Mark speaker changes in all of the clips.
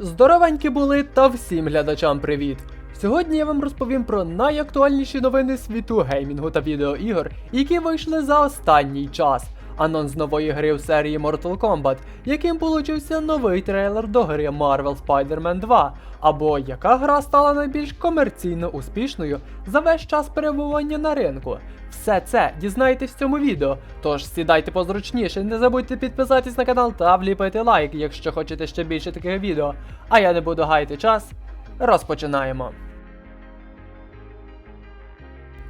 Speaker 1: Здоровенькі були та всім глядачам привіт! Сьогодні я вам розповім про найактуальніші новини світу геймінгу та відеоігор, які вийшли за останній час. Анонс нової гри в серії Mortal Kombat, яким получився новий трейлер до гри Marvel Spider-Man 2, або яка гра стала найбільш комерційно успішною за весь час перебування на ринку. Все це дізнаєтесь в цьому відео. Тож сідайте позручніше, не забудьте підписатись на канал та вліпити лайк, якщо хочете ще більше таких відео. А я не буду гаяти час. Розпочинаємо.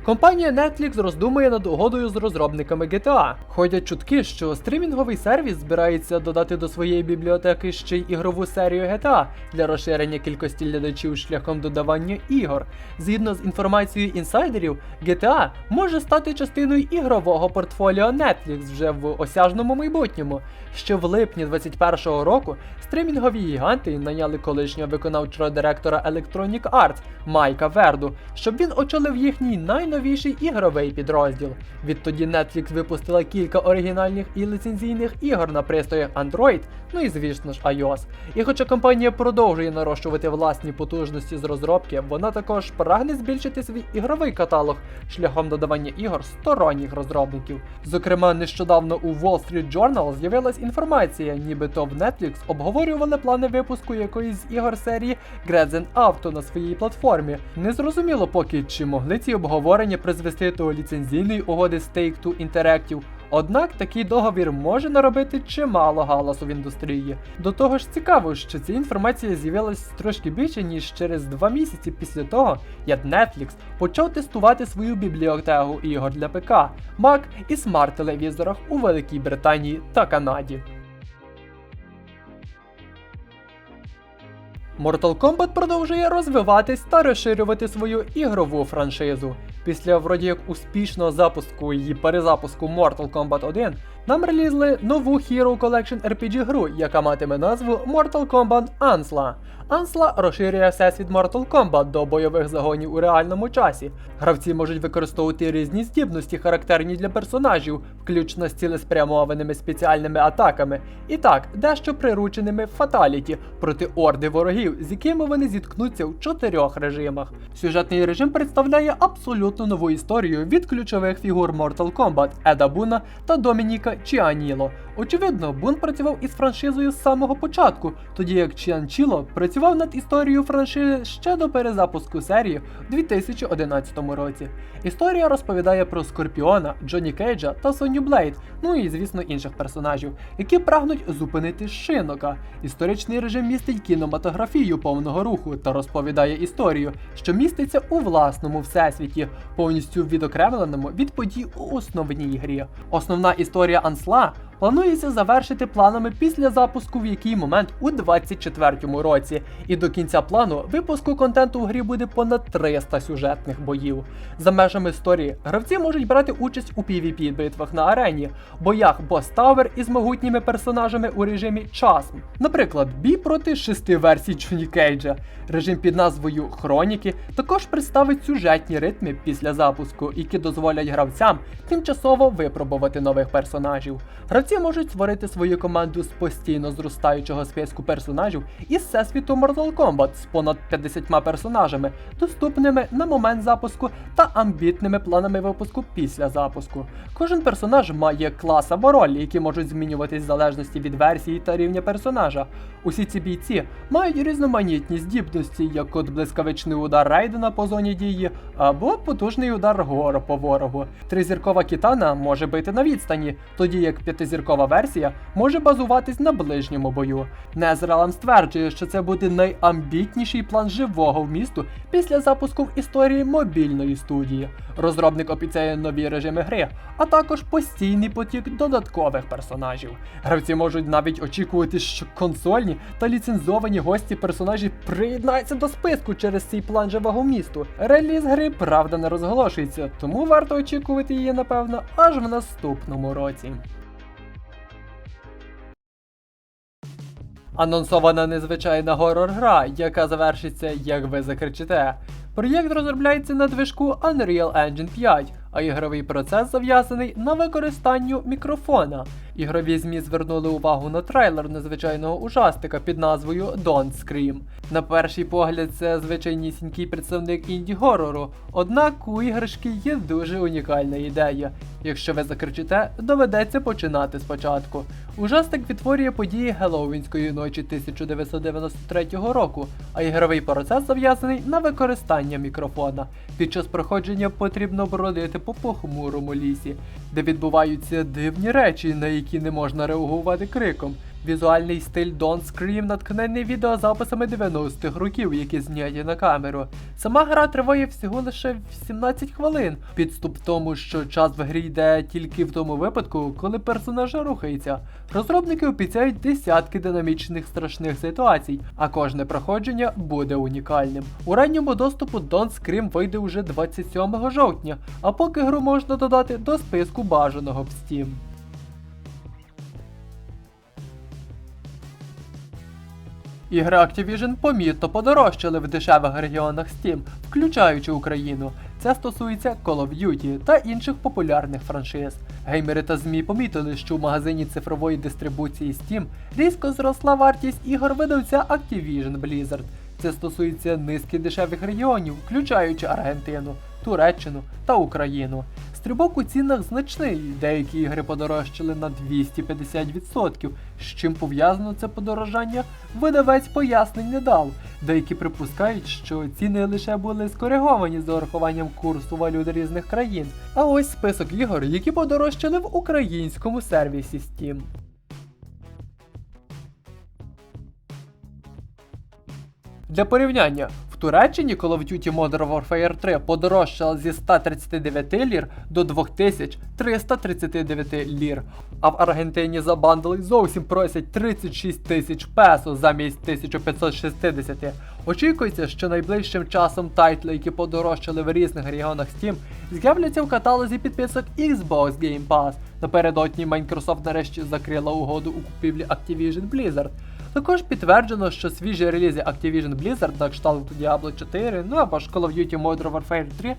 Speaker 1: Компанія Netflix роздумує над угодою з розробниками GTA. Ходять чутки, що стрімінговий сервіс збирається додати до своєї бібліотеки ще й ігрову серію GTA для розширення кількості глядачів шляхом додавання ігор. Згідно з інформацією інсайдерів, GTA може стати частиною ігрового портфоліо Netflix вже в осяжному майбутньому. Ще в липні 2021 року стрімінгові гіганти наняли колишнього виконавчого директора Electronic Arts Майка Верду, щоб він очолив їхній найновіший ігровий підрозділ. Відтоді Netflix випустила кілька оригінальних і ліцензійних ігор на пристроях Android, ну і звісно ж iOS. І хоча компанія продовжує нарощувати власні потужності з розробки, вона також прагне збільшити свій ігровий каталог шляхом додавання ігор сторонніх розробників. Зокрема, нещодавно у Wall Street Journal з'явилась інформація, нібито в Netflix обговорювали плани випуску якоїсь з ігор серії Grand Auto на своїй платформі. Незрозуміло поки, чи могли ці обговорення призвести до ліцензійної угоди з Take-Two Interactive, Однак такий договір може наробити чимало галасу в індустрії. До того ж цікаво, що ця інформація з'явилась трошки більше, ніж через два місяці після того, як Netflix почав тестувати свою бібліотеку ігор для ПК, Mac і смарт-телевізорах у Великій Британії та Канаді. Mortal Kombat продовжує розвиватись та розширювати свою ігрову франшизу. Після вроді як успішного запуску і перезапуску Mortal Kombat 1 нам релізли нову Hero Collection RPG гру, яка матиме назву Mortal Kombat Ansla. Ansla розширює всесвіт Mortal Kombat до бойових загонів у реальному часі. Гравці можуть використовувати різні здібності, характерні для персонажів, включно з цілеспрямованими спеціальними атаками, і так, дещо прирученими фаталіті проти орди ворогів, з якими вони зіткнуться в чотирьох режимах. Сюжетний режим представляє абсолютно нову історію від ключових фігур Mortal Kombat Еда Буна та Домініка Чіаніло. Очевидно, Бун працював із франшизою з самого початку, тоді як Чіанчіло працював над історією франшизи ще до перезапуску серії в 2011 році. Історія розповідає про Скорпіона, Джонні Кейджа та Соню Блейд, ну і звісно інших персонажів, які прагнуть зупинити шинока. Історичний режим містить кінематографію повного руху та розповідає історію, що міститься у власному всесвіті, повністю відокремленому від подій у основній грі. Основна історія Ансла планується завершити планами після запуску в який момент у 24-му році, і до кінця плану випуску контенту у грі буде понад 300 сюжетних боїв. За межами історії гравці можуть брати участь у pvp битвах на арені, боях Tower із могутніми персонажами у режимі часм. Наприклад, бій проти шести версій Джоні Кейджа. Режим під назвою Хроніки також представить сюжетні ритми після запуску, які дозволять гравцям тимчасово випробувати нових персонажів. Гравці можуть створити свою команду з постійно зростаючого списку персонажів із всесвіту Mortal Kombat з понад 50 персонажами, доступними на момент запуску та амбітними планами випуску після запуску. Кожен персонаж має клас або роль, які можуть змінюватись в залежності від версії та рівня персонажа. Усі ці бійці мають різноманітні здібності, як от блискавичний удар Рейдена по зоні дії, або потужний удар Гора по ворогу. Тризіркова кітана може бити на відстані, тоді як п'ятизіркова версія може базуватись на ближньому бою. Незралам стверджує, що це буде найамбітніший план живого вмісту після запуску в історії мобільної студії. Розробник обіцяє нові режими гри, а також постійний потік додаткових персонажів. Гравці можуть навіть очікувати, що консольні та ліцензовані гості персонажі приєднаються до списку через цей план живого місту. Реліз гри правда не розголошується, тому варто очікувати її, напевно, аж в наступному році. Анонсована незвичайна горор-гра, яка завершиться, як ви закричите. Проєкт розробляється на движку Unreal Engine 5, а ігровий процес зав'язаний на використанню мікрофона. Ігрові ЗМІ звернули увагу на трейлер незвичайного ужастика під назвою Don't Scream. На перший погляд, це звичайнісінький представник інді-горору, однак у іграшки є дуже унікальна ідея. Якщо ви закричите, доведеться починати спочатку. Ужастик відтворює події Геловінської ночі 1993 року, а ігровий процес зав'язаний на використання мікрофона. Під час проходження потрібно бродити по похмурому лісі, де відбуваються дивні речі, на які не можна реагувати криком. Візуальний стиль Don't Scream натхнений відеозаписами 90-х років, які зняті на камеру. Сама гра триває всього лише 17 хвилин. Підступ в тому, що час в грі йде тільки в тому випадку, коли персонаж рухається. Розробники обіцяють десятки динамічних страшних ситуацій, а кожне проходження буде унікальним. У ранньому доступу Don't Scream вийде уже 27 жовтня, а поки гру можна додати до списку бажаного в Steam. Ігри Activision помітно подорожчали в дешевих регіонах Steam, включаючи Україну. Це стосується Call of Duty та інших популярних франшиз. Геймери та ЗМІ помітили, що в магазині цифрової дистрибуції Steam різко зросла вартість ігор видавця Activision Blizzard. Це стосується низки дешевих регіонів, включаючи Аргентину, Туреччину та Україну. Стрибок у цінах значний, деякі ігри подорожчали на 250%. З чим пов'язано це подорожання, видавець пояснень не дав. Деякі припускають, що ціни лише були скориговані з урахуванням курсу валют різних країн. А ось список ігор, які подорожчали в українському сервісі Steam. Для порівняння, Туреччині Call of Duty Modern Warfare 3 подорожчала зі 139 лір до 2339 лір, а в Аргентині за бандли зовсім просять 36 тисяч песо замість 1560. Очікується, що найближчим часом тайтли, які подорожчали в різних регіонах Steam, з'являться в каталозі підписок Xbox Game Pass. Напередодні Microsoft нарешті закрила угоду у купівлі Activision Blizzard. Також підтверджено, що свіжі релізи Activision Blizzard на кшталт Diablo 4, ну або ж Call of Duty Modern Warfare 3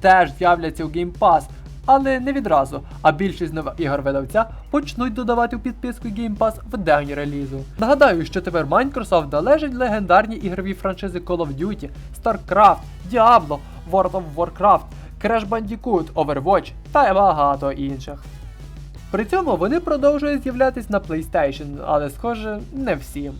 Speaker 1: теж з'являться у Game Pass, але не відразу, а більшість нових ігор видавця почнуть додавати у підписку Game Pass в день релізу. Нагадаю, що тепер Microsoft належать легендарні ігрові франшизи Call of Duty, StarCraft, Diablo, World of Warcraft, Crash Bandicoot, Overwatch та багато інших. При цьому вони продовжують з'являтись на PlayStation, але схоже, не всі.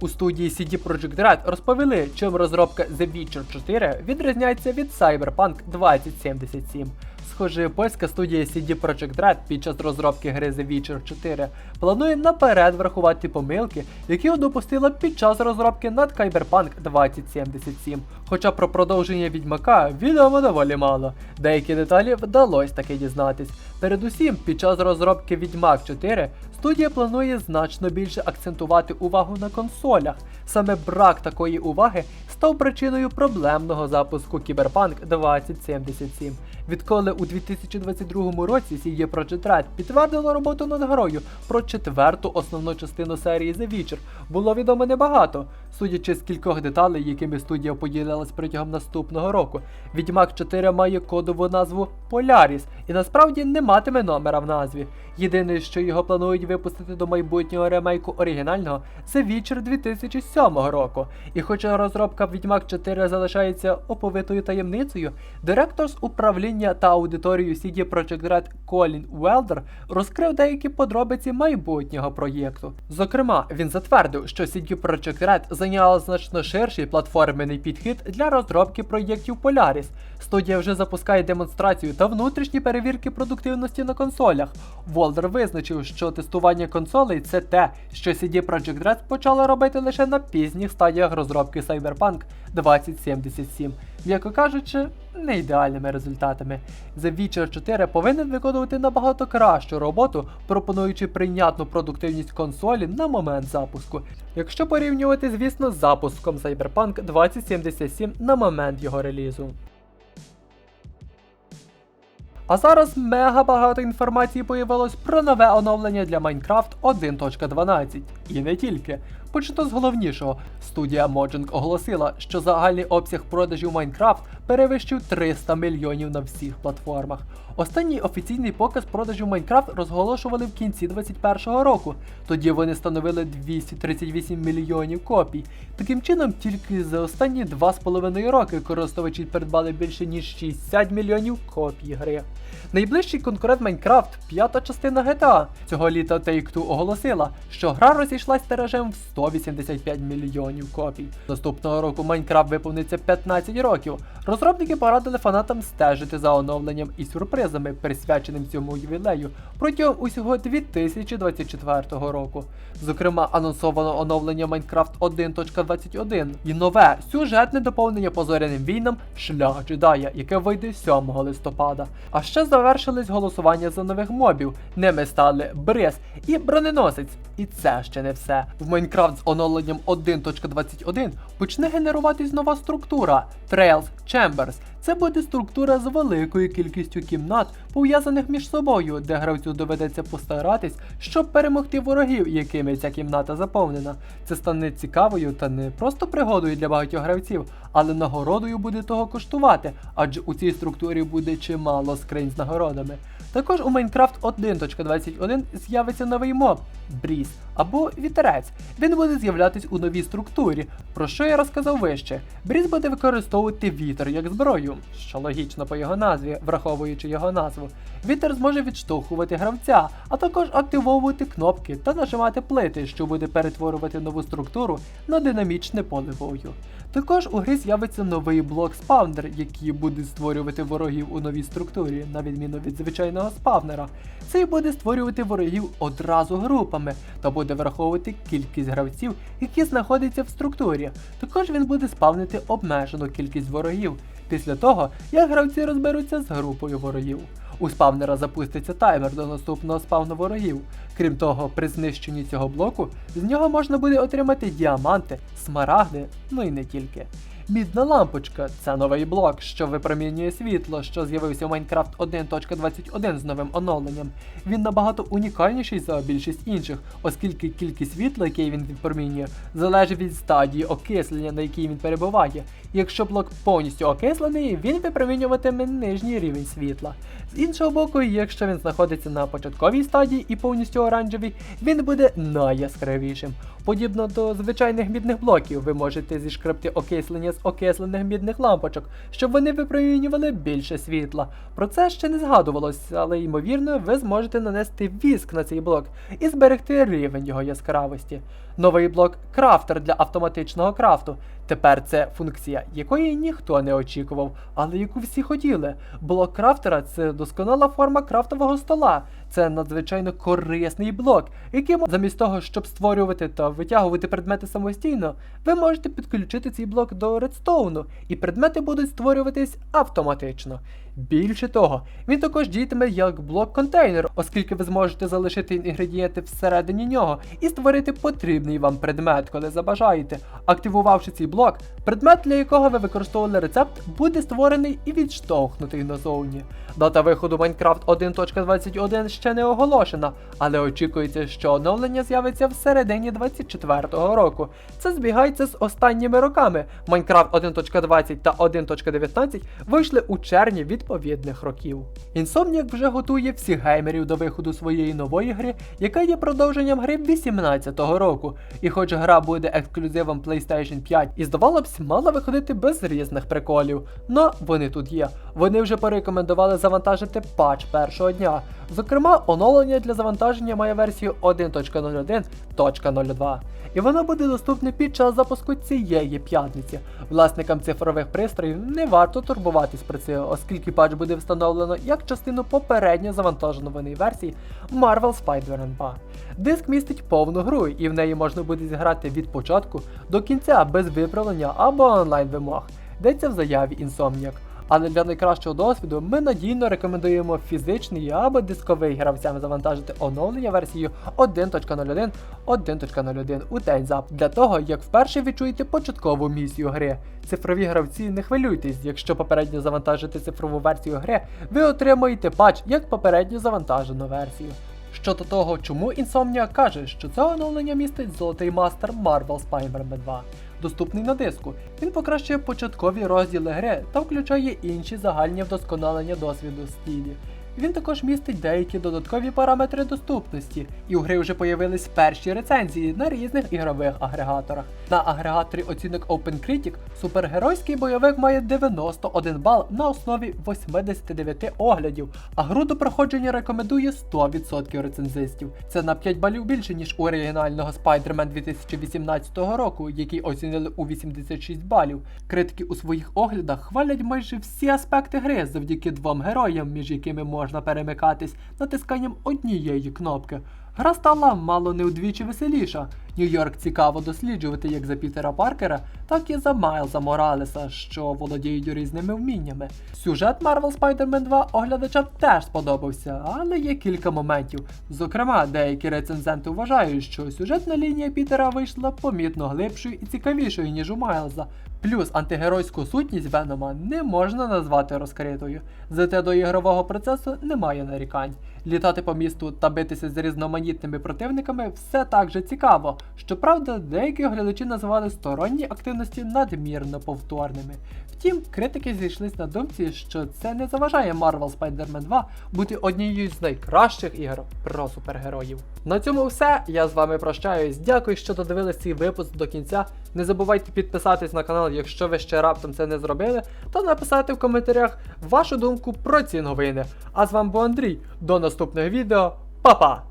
Speaker 1: У студії CD Projekt Red розповіли, чим розробка The Witcher 4 відрізняється від Cyberpunk 2077. Схоже, польська студія CD Projekt Red під час розробки гри The Witcher 4 планує наперед врахувати помилки, які допустила під час розробки над Cyberpunk 2077. Хоча про продовження відьмака відомо доволі мало. Деякі деталі вдалося таки дізнатись. Передусім, під час розробки Відьмак 4 студія планує значно більше акцентувати увагу на консолях. Саме брак такої уваги став причиною проблемного запуску Cyberpunk 2077. Відколи у 2022 році CD Projekt Red підтвердила роботу над грою про четверту основну частину серії The Witcher, було відомо небагато. Судячи з кількох деталей, якими студія поділилась протягом наступного року, Відьмак 4 має кодову назву Polaris і насправді не матиме номера в назві. Єдине, що його планують випустити до майбутнього ремейку оригінального The Witcher 2007 року. І хоча розробка Відьмак 4 залишається оповитою таємницею, директор з управління та аудиторією CD Projekt Red Колін Велдер розкрив деякі подробиці майбутнього проєкту. Зокрема, він затвердив, що CD Projekt Red зайняла значно ширший платформений підхід для розробки проєктів Polaris. Студія вже запускає демонстрацію та внутрішні перевірки продуктивності на консолях. Волдер визначив, що тестування консолей це те, що CD Projekt Red почала робити лише на пізніх стадіях розробки Cyberpunk 2077, м'яко кажучи, не ідеальними результатами. The Witcher 4 повинен виконувати набагато кращу роботу, пропонуючи прийнятну продуктивність консолі на момент запуску. Якщо порівнювати, звісно, з запуском Cyberpunk 2077 на момент його релізу. А зараз мега багато інформації появилось про нове оновлення для Minecraft 1.12. І не тільки. Почну з головнішого. Студія Mojang оголосила, що загальний обсяг продажів Майнкрафт перевищив 300 мільйонів на всіх платформах. Останній офіційний показ продажів Майнкрафт розголошували в кінці 2021 року. Тоді вони становили 238 мільйонів копій. Таким чином, тільки за останні 2,5 роки користувачі придбали більше ніж 60 мільйонів копій гри. Найближчий конкурент Майнкрафт, п'ята частина GTA. Цього літа Take-Two оголосила, що гра розійшлась тиражем в 185 мільйонів копій. Наступного року Майнкрафт виповниться 15 років. Розробники порадили фанатам стежити за оновленням і сюрпризами, присвяченим цьому ювілею, протягом усього 2024 року. Зокрема, анонсовано оновлення Minecraft 1.21 і нове сюжетне доповнення по зоряним війнам Шлях джедая, яке вийде 7 листопада. А ще завершились голосування за нових мобів. Ними стали Бриз і броненосець. І це ще не все. В Майнкрафт з оновленням 1.21 почне генеруватись нова структура Trails Chambers. Це буде структура з великою кількістю кімнат, пов'язаних між собою, де гравцю доведеться постаратись, щоб перемогти ворогів, якими ця кімната заповнена. Це стане цікавою та не просто пригодою для багатьох гравців, але нагородою буде того коштувати, адже у цій структурі буде чимало скринь з нагородами. Також у Minecraft 1.21 з'явиться новий моб Бріз або вітерець. Він буде з'являтись у новій структурі, про що я розказав вище. Бріз буде використовувати вітер як зброю, що логічно по його назві, враховуючи його назву. Вітер зможе відштовхувати гравця, а також активовувати кнопки та нажимати плити, що буде перетворювати нову структуру на динамічне поле бою. Також у грі з'явиться новий блок спавнер, який буде створювати ворогів у новій структурі, на відміну від звичайного спавнера. Цей буде створювати ворогів одразу групами та буде враховувати кількість гравців, які знаходяться в структурі. Також він буде спавнити обмежену кількість ворогів після того, як гравці розберуться з групою ворогів. У спавнера запуститься таймер до наступного спавну ворогів. Крім того, при знищенні цього блоку з нього можна буде отримати діаманти, смарагди, ну і не тільки. Мідна лампочка це новий блок, що випромінює світло, що з'явився в Minecraft 1.21 з новим оновленням. Він набагато унікальніший за більшість інших, оскільки кількість світла, який він відпромінює, залежить від стадії окислення, на якій він перебуває. Якщо блок повністю окислений, він випромінюватиме нижній рівень світла. З іншого боку, якщо він знаходиться на початковій стадії і повністю оранжевий, він буде найяскравішим. Подібно до звичайних мідних блоків, ви можете зішкребти окислення з окислених мідних лампочок, щоб вони випромінювали більше світла. Про це ще не згадувалось, але ймовірно, ви зможете нанести віск на цей блок і зберегти рівень його яскравості. Новий блок крафтер для автоматичного крафту. Тепер це функція, якої ніхто не очікував, але яку всі хотіли. Блок крафтера це досконала форма крафтового стола. Це надзвичайно корисний блок, який замість того, щоб створювати та витягувати предмети самостійно, ви можете підключити цей блок до редстоуну, і предмети будуть створюватись автоматично. Більше того, він також діятиме як блок-контейнер, оскільки ви зможете залишити інгредієнти всередині нього і створити потрібний вам предмет, коли забажаєте. Активувавши цей блок, предмет, для якого ви використовували рецепт, буде створений і відштовхнутий назовні. Дата виходу Minecraft 1.21 ще не оголошена, але очікується, що оновлення з'явиться в середині 24-го року. Це збігається з останніми роками. Minecraft 1.20 та 1.19 вийшли у червні відповідних років. Insomniac вже готує всіх геймерів до виходу своєї нової гри, яка є продовженням гри 18-го року. І хоч гра буде ексклюзивом PlayStation 5 і здавалося б, мала виходити без різних приколів. Но вони тут є. Вони вже порекомендували завантажити патч першого дня. Зокрема, оновлення для завантаження має версію 1.01.02. І воно буде доступне під час запуску цієї п'ятниці. Власникам цифрових пристроїв не варто турбуватись про це, оскільки патч буде встановлено як частину попередньо завантаженої версії Marvel Spider-Man 2. Диск містить повну гру, і в неї можна буде зіграти від початку до кінця без виправлення або онлайн вимог. Йдеться в заяві Insomniac. Але для найкращого досвіду ми надійно рекомендуємо фізичний або дисковий гравцям завантажити оновлення версію 1.01 1.01 у зап для того, як вперше відчуєте початкову місію гри. Цифрові гравці не хвилюйтесь, якщо попередньо завантажите цифрову версію гри, ви отримаєте патч як попередньо завантажену версію. Щодо того, чому Insomnia каже, що це оновлення містить золотий мастер Marvel Spider-Man 2, доступний на диску. Він покращує початкові розділи гри та включає інші загальні вдосконалення досвіду в стилі. Він також містить деякі додаткові параметри доступності, і у гри вже появились перші рецензії на різних ігрових агрегаторах. На агрегаторі оцінок OpenCritic супергеройський бойовик має 91 бал на основі 89 оглядів, а гру до проходження рекомендує 100% рецензистів. Це на 5 балів більше, ніж у оригінального Spider-Man 2018 року, який оцінили у 86 балів. Критики у своїх оглядах хвалять майже всі аспекти гри завдяки двом героям, між якими можна перемикатись натисканням однієї кнопки. Гра стала мало не вдвічі веселіша. Нью-Йорк цікаво досліджувати як за Пітера Паркера, так і за Майлза Моралеса, що володіють різними вміннями. Сюжет Marvel Spider-Man 2 оглядачам теж сподобався, але є кілька моментів. Зокрема, деякі рецензенти вважають, що сюжетна лінія Пітера вийшла помітно глибшою і цікавішою, ніж у Майлза. Плюс антигеройську сутність Венома не можна назвати розкритою. Зате до ігрового процесу немає нарікань. Літати по місту та битися з різноманітними противниками все так же цікаво. Щоправда, деякі глядачі називали сторонні активності надмірно повторними. Втім, критики зійшлись на думці, що це не заважає Marvel Spider-Man 2 бути однією з найкращих ігор про супергероїв. На цьому все. Я з вами прощаюсь. Дякую, що додивились цей випуск до кінця. Не забувайте підписатись на канал, якщо ви ще раптом це не зробили, та написати в коментарях вашу думку про ці новини. А з вами був Андрій. До наступного відео. Па-па!